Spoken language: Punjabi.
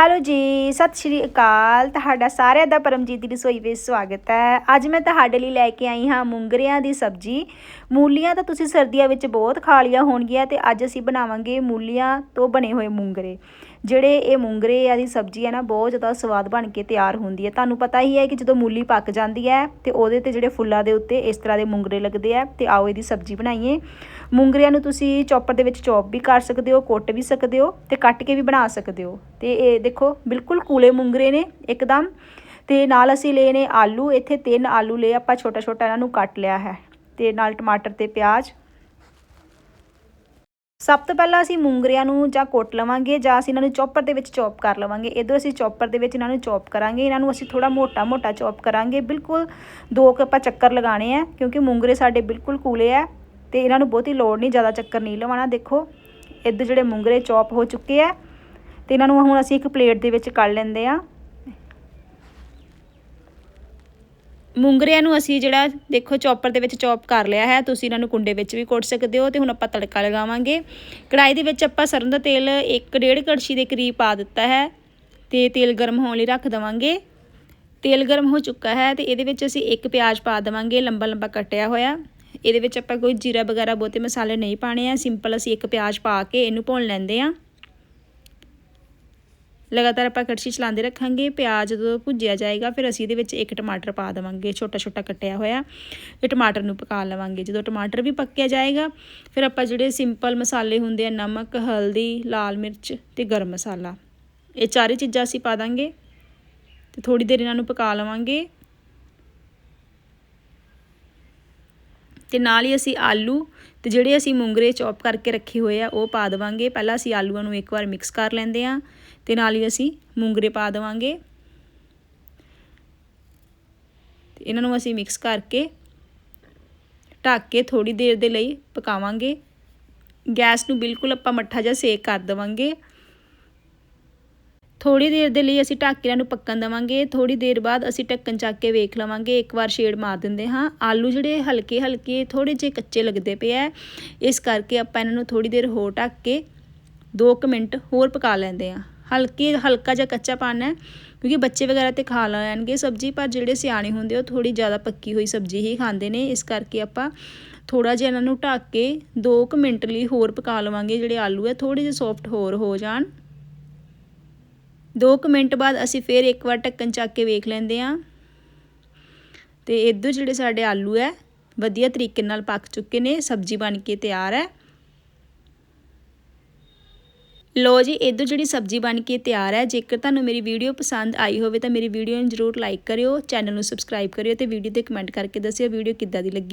ਹੈਲੋ ਜੀ, ਸਤਿ ਸ਼੍ਰੀ ਅਕਾਲ। ਤੁਹਾਡਾ ਸਾਰਿਆਂ ਦਾ ਪਰਮਜੀਤ ਦੀ ਰਸੋਈ ਵਿੱਚ ਸਵਾਗਤ ਹੈ। ਅੱਜ ਮੈਂ ਤੁਹਾਡੇ ਲਈ ਲੈ ਕੇ ਆਈ ਹਾਂ ਮੂੰਗਰਿਆਂ ਦੀ ਸਬਜ਼ੀ। ਮੂਲੀਆਂ ਤਾਂ ਤੁਸੀਂ ਸਰਦੀਆਂ ਵਿੱਚ ਬਹੁਤ ਖਾ ਲਿਆ ਹੋਣਗੀਆਂ ਤੇ ਅੱਜ ਅਸੀਂ ਬਣਾਵਾਂਗੇ ਮੂਲੀਆਂ ਤੋਂ ਬਣੇ ਹੋਏ ਮੂੰਗਰੇ। ਜਿਹੜੇ ਇਹ ਮੂੰਗਰੇ ਆ ਦੀ ਸਬਜ਼ੀ ਹੈ ਨਾ, ਬਹੁਤ ਜ਼ਿਆਦਾ ਸਵਾਦ ਬਣ ਕੇ ਤਿਆਰ ਹੁੰਦੀ ਹੈ। ਤੁਹਾਨੂੰ ਪਤਾ ਹੀ ਹੈ ਕਿ ਜਦੋਂ ਮੂਲੀ ਪੱਕ ਜਾਂਦੀ ਹੈ ਤੇ ਉਹਦੇ ਤੇ ਜਿਹੜੇ ਫੁੱਲਾਂ ਦੇ ਉੱਤੇ ਇਸ ਤਰ੍ਹਾਂ ਦੇ ਮੂੰਗਰੇ ਲੱਗਦੇ ਆ ਤੇ ਆਓ ਇਹਦੀ ਸਬਜ਼ੀ ਬਣਾਈਏ। ਮੂੰਗਰਿਆਂ ਨੂੰ ਤੁਸੀਂ ਚੌਪਰ ਦੇ ਵਿੱਚ ਚੌਪ ਵੀ ਕਰ ਸਕਦੇ ਹੋ, ਕੁੱਟ ਵੀ ਸਕਦੇ ਹੋ ਤੇ ਕੱਟ ਕੇ ਵੀ ਬਣਾ ਸਕਦੇ ਹੋ। ਤੇ ਇਹ ਦੇਖੋ, ਬਿਲਕੁਲ ਕੂਲੇ ਮੂੰਗਰੇ ਨੇ ਇੱਕਦਮ। ਤੇ ਨਾਲ ਅਸੀਂ ਲਏ ਨੇ ਆਲੂ, ਇੱਥੇ ਤਿੰਨ ਆਲੂ ਲਏ, ਆਪਾਂ ਛੋਟਾ ਛੋਟਾ ਇਹਨਾਂ ਨੂੰ ਕੱਟ ਲਿਆ ਹੈ। ਤੇ ਨਾਲ ਟਮਾਟਰ ਤੇ ਪਿਆਜ਼। ਸਭ ਤੋਂ ਪਹਿਲਾਂ ਅਸੀਂ ਮੂੰਗਰਿਆਂ ਨੂੰ ਜਾਂ ਕੁੱਟ ਲਵਾਂਗੇ, ਜਾਂ ਅਸੀਂ ਇਹਨਾਂ ਨੂੰ ਚੌਪਰ ਦੇ ਵਿੱਚ ਚੌਪ ਕਰ ਲਵਾਂਗੇ। ਇਧਰ ਅਸੀਂ ਚੌਪਰ ਦੇ ਵਿੱਚ ਇਹਨਾਂ ਨੂੰ ਚੌਪ ਕਰਾਂਗੇ। ਇਹਨਾਂ ਨੂੰ ਅਸੀਂ ਥੋੜਾ ਮੋਟਾ ਮੋਟਾ ਚੌਪ ਕਰਾਂਗੇ। ਬਿਲਕੁਲ ਦੋ ਕੁ ਆਪਾਂ ਚੱਕਰ ਲਗਾਣੇ ਆ, ਕਿਉਂਕਿ ਮੂੰਗਰੇ ਸਾਡੇ ਬਿਲਕੁਲ ਕੂਲੇ ਆ, ਤੇ ਇਹਨਾਂ ਨੂੰ ਬਹੁਤੀ ਲੋੜ ਨਹੀਂ, ਜ਼ਿਆਦਾ ਚੱਕਰ ਨਹੀਂ ਲਵਾਉਣਾ। ਦੇਖੋ, ਇੱਧਰ ਜਿਹੜੇ ਮੂੰਗਰੇ ਚੌਪ ਹੋ ਚੁੱਕੇ ਆ ਤੇ ਇਹਨਾਂ ਨੂੰ ਹੁਣ ਅਸੀਂ ਇੱਕ ਪਲੇਟ ਦੇ ਵਿੱਚ ਕੱਢ ਲੈਂਦੇ ਆ। ਮੂੰਗਰਿਆਂ ਨੂੰ ਅਸੀਂ ਜਿਹੜਾ ਦੇਖੋ ਚੌਪਰ ਦੇ ਵਿੱਚ ਚੌਪ ਕਰ ਲਿਆ ਹੈ। ਤੁਸੀਂ ਇਹਨਾਂ ਨੂੰ ਕੁੰਡੇ ਵਿੱਚ ਵੀ ਕੁੱਟ ਸਕਦੇ ਹੋ ਤੇ ਹੁਣ ਆਪਾਂ ਤੜਕਾ ਲਗਾਵਾਂਗੇ। ਕੜਾਈ ਦੇ ਵਿੱਚ ਆਪਾਂ ਸਰੋਂ ਦਾ ਤੇਲ ਇੱਕ ਡੇਢ ਕੜਛੀ ਦੇ ਕਰੀਬ ਪਾ ਦਿੱਤਾ ਹੈ ਤੇ ਤੇਲ ਗਰਮ ਹੋਣ ਲਈ ਰੱਖ ਦਵਾਂਗੇ। ਤੇਲ ਗਰਮ ਹੋ ਚੁੱਕਾ ਹੈ ਤੇ ਇਹਦੇ ਵਿੱਚ ਅਸੀਂ ਇੱਕ ਪਿਆਜ਼ ਪਾ ਦਵਾਂਗੇ, ਲੰਬਾ ਲੰਬਾ ਕੱਟਿਆ ਹੋਇਆ। ਇਹਦੇ ਵਿੱਚ ਆਪਾਂ ਕੋਈ ਜੀਰਾ ਵਗੈਰਾ ਬਹੁਤੇ ਮਸਾਲੇ ਨਹੀਂ ਪਾਣੇ ਆ। ਸਿੰਪਲ ਅਸੀਂ ਇੱਕ ਪਿਆਜ਼ ਪਾ ਕੇ ਇਹਨੂੰ ਭੁੰਨ ਲੈਂਦੇ ਆ। ਲਗਾਤਾਰ ਆਪਾਂ ਕੜਛੀ ਚਲਾਉਂਦੇ ਰੱਖਾਂਗੇ, ਪਿਆਜ਼ ਜਦੋਂ ਭੁੱਜਿਆ ਜਾਏਗਾ, ਫਿਰ ਅਸੀਂ ਇਹਦੇ ਵਿੱਚ ਇੱਕ ਟਮਾਟਰ ਪਾ ਦੇਵਾਂਗੇ, ਛੋਟਾ ਛੋਟਾ ਕੱਟਿਆ ਹੋਇਆ। ਇਹ ਟਮਾਟਰ ਨੂੰ ਪਕਾ ਲਵਾਂਗੇ। ਜਦੋਂ ਟਮਾਟਰ ਵੀ ਪੱਕਿਆ ਜਾਏਗਾ, ਫਿਰ ਆਪਾਂ ਜਿਹੜੇ ਸਿੰਪਲ ਮਸਾਲੇ ਹੁੰਦੇ ਆ, ਨਮਕ, ਹਲਦੀ, ਲਾਲ ਮਿਰਚ ਤੇ ਗਰਮ ਮਸਾਲਾ, ਇਹ ਚਾਰੇ ਚੀਜ਼ਾਂ ਅਸੀਂ ਪਾ ਦਾਂਗੇ ਤੇ ਥੋੜੀ ਦੇਰ ਇਹਨਾਂ ਨੂੰ ਪਕਾ ਲਵਾਂਗੇ। ਤੇ ਨਾਲ ਹੀ ਅਸੀਂ ਆਲੂ ਤੇ ਜਿਹੜੇ ਅਸੀਂ ਮੂੰਗਰੇ ਚੌਪ ਕਰਕੇ ਰੱਖੇ ਹੋਏ ਆ, ਉਹ ਪਾ ਦੇਵਾਂਗੇ। ਪਹਿਲਾਂ ਅਸੀਂ ਆਲੂਆਂ ਨੂੰ ਇੱਕ ਵਾਰ ਮਿਕਸ ਕਰ ਲੈਂਦੇ ਆ ਤੇ ਨਾਲ ਹੀ ਅਸੀਂ ਮੂੰਗਰੇ ਪਾ ਦੇਵਾਂਗੇ। ਤੇ ਇਹਨਾਂ ਨੂੰ ਅਸੀਂ ਮਿਕਸ ਕਰਕੇ ਢੱਕ ਕੇ ਥੋੜੀ ਦੇਰ ਦੇ ਲਈ ਪਕਾਵਾਂਗੇ। ਗੈਸ ਨੂੰ ਬਿਲਕੁਲ ਆਪਾਂ ਮੱਠਾ ਜਿਹਾ ਸੇਕ ਕਰ ਦੇਵਾਂਗੇ। ਥੋੜੀ ਦੇਰ ਦੇ ਲਈ ਅਸੀਂ ਢੱਕ ਕੇ ਇਹਨਾਂ ਨੂੰ ਪੱਕਣ ਦੇਵਾਂਗੇ। ਥੋੜੀ ਦੇਰ ਬਾਅਦ ਅਸੀਂ ਢੱਕਣ ਚੱਕ ਕੇ ਵੇਖ ਲਵਾਂਗੇ। ਇੱਕ ਵਾਰ ਸ਼ੇਡ ਮਾਰ ਦਿੰਦੇ ਹਾਂ। ਆਲੂ ਜਿਹੜੇ ਹਲਕੇ ਹਲਕੇ ਥੋੜੇ ਜਿਹੇ ਕੱਚੇ ਲੱਗਦੇ ਪਏ ਆ। ਇਸ ਕਰਕੇ ਆਪਾਂ ਇਹਨਾਂ ਨੂੰ ਥੋੜੀ ਦੇਰ ਹੋਰ ਢੱਕ ਕੇ 2 ਮਿੰਟ ਹੋਰ ਪਕਾ ਲੈਂਦੇ ਹਾਂ। ਹਲਕੇ, ਹਲਕਾ ਜਿਹਾ ਕੱਚਾ ਪਾਣਾ ਹੈ, ਕਿਉਂਕਿ ਬੱਚੇ ਵਗੈਰਾ ਤੇ ਖਾ ਲੈਣਗੇ ਸਬਜ਼ੀ, ਪਰ ਜਿਹੜੇ ਸਿਆਣੇ ਹੁੰਦੇ ਉਹ ਥੋੜੀ ਜ਼ਿਆਦਾ ਪੱਕੀ ਹੋਈ ਸਬਜ਼ੀ ਹੀ ਖਾਂਦੇ ਨੇ। ਇਸ ਕਰਕੇ ਆਪਾਂ ਥੋੜਾ ਜਿਹਾ ਇਹਨਾਂ ਨੂੰ ਢੱਕ ਕੇ 2 ਮਿੰਟ ਲਈ ਹੋਰ ਪਕਾ ਲਵਾਂਗੇ ਜਿਹੜੇ ਆਲੂ ਹੈ। ਥੋੜੇ ਜਿਹੇ ਸੌਫਟ ਹੋਰ ਹੋ ਜਾਣ। 2 ਮਿੰਟ ਬਾਅਦ ਅਸੀਂ ਫਿਰ ਇੱਕ ਵਾਰ ਢੱਕਣ ਚੱਕ ਕੇ ਵੇਖ ਲੈਂਦੇ ਆਂ ਤੇ ਇਧਰ ਜਿਹੜੇ ਸਾਡੇ ਆਲੂ ਹੈ, ਵਧੀਆ ਤਰੀਕੇ ਨਾਲ ਪੱਕ ਚੁੱਕੇ ਨੇ, ਸਬਜ਼ੀ ਬਣ ਕੇ ਤਿਆਰ ਹੈ। ਲੋ ਜੀ, ਇਧਰ ਜਿਹੜੀ ਸਬਜ਼ੀ ਬਣ ਕੇ ਤਿਆਰ ਹੈ, ਜੇਕਰ ਤੁਹਾਨੂੰ ਮੇਰੀ ਵੀਡੀਓ ਪਸੰਦ ਆਈ ਹੋਵੇ ਤਾਂ ਮੇਰੀ ਵੀਡੀਓ ਨੂੰ ਜਰੂਰ ਲਾਈਕ ਕਰਿਓ, ਚੈਨਲ ਨੂੰ ਸਬਸਕ੍ਰਾਈਬ ਕਰਿਓ ਤੇ ਵੀਡੀਓ ਤੇ ਕਮੈਂਟ ਕਰਕੇ ਦੱਸਿਓ ਵੀਡੀਓ ਕਿੱਦਾਂ ਦੀ ਲੱਗੀ।